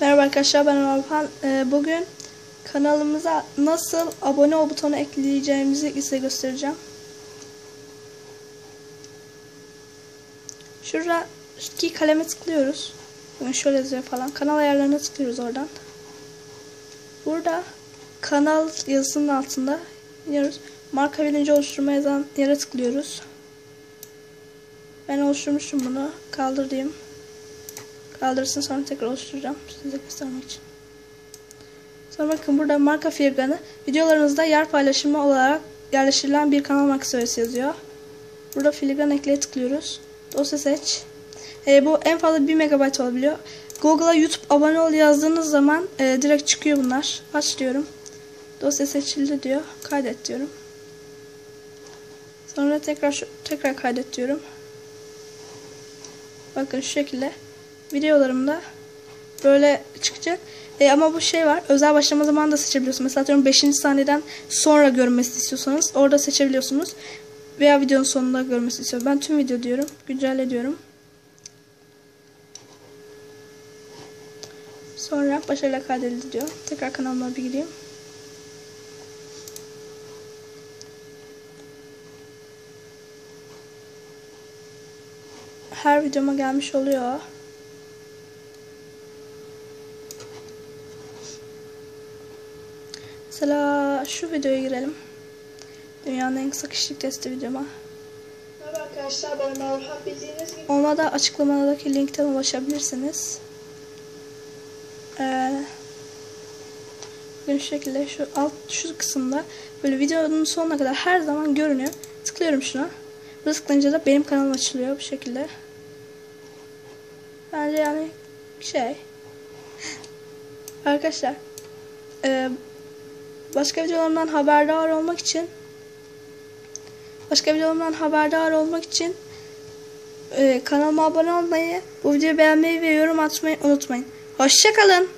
Merhaba arkadaşlar ben Orhan. Ee, bugün kanalımıza nasıl abone ol butonu ekleyeceğimizi size göstereceğim. Şurada iki kaleme tıklıyoruz. Bugün şöyle yazıyor falan. Kanal ayarlarına tıklıyoruz oradan. Burada kanal yazısının altında iniyoruz. Marka bilinci oluşturma yazan yere tıklıyoruz. Ben oluşturmuşum bunu. Kaldır diyeyim. Kaldırsın sonra tekrar oluşturacağım size göstermek için. Sonra bakın burada marka filigranı videolarınızda yer paylaşımı olarak yerleştirilen bir kanal marka söylesi yazıyor. Burada filigran ekleye tıklıyoruz. Dosya seç. E, bu en fazla 1 MB olabiliyor. Google'a YouTube abone ol yazdığınız zaman e, direkt çıkıyor bunlar. Aç diyorum. Dosya seçildi diyor. Kaydet diyorum. Sonra tekrar tekrar kaydet diyorum. Bakın şu şekilde videolarımda böyle çıkacak. E, ama bu şey var. Özel başlama zamanı da seçebiliyorsunuz. Mesela atıyorum 5. saniyeden sonra görmesini istiyorsanız orada seçebiliyorsunuz. Veya videonun sonunda görmesini istiyorum. Ben tüm video diyorum. Güncelle diyorum. Sonra başarıyla kaydedildi diyor. Tekrar kanalıma bir gireyim. Her videoma gelmiş oluyor. Mesela şu videoya girelim. Dünyanın en kısa kişilik testi videoma. Merhaba arkadaşlar ben Orhan bildiğiniz gibi Olmadı açıklamadaki linkten ulaşabilirsiniz. Ee, bugün şu şekilde şu alt şu kısımda böyle videonun sonuna kadar her zaman görünüyor. Tıklıyorum şuna. Burada tıklayınca da benim kanalım açılıyor bu şekilde. Bence yani şey arkadaşlar e, başka videolarımdan haberdar olmak için başka videolarımdan haberdar olmak için e, kanalıma abone olmayı, bu videoyu beğenmeyi ve yorum atmayı unutmayın. Hoşçakalın.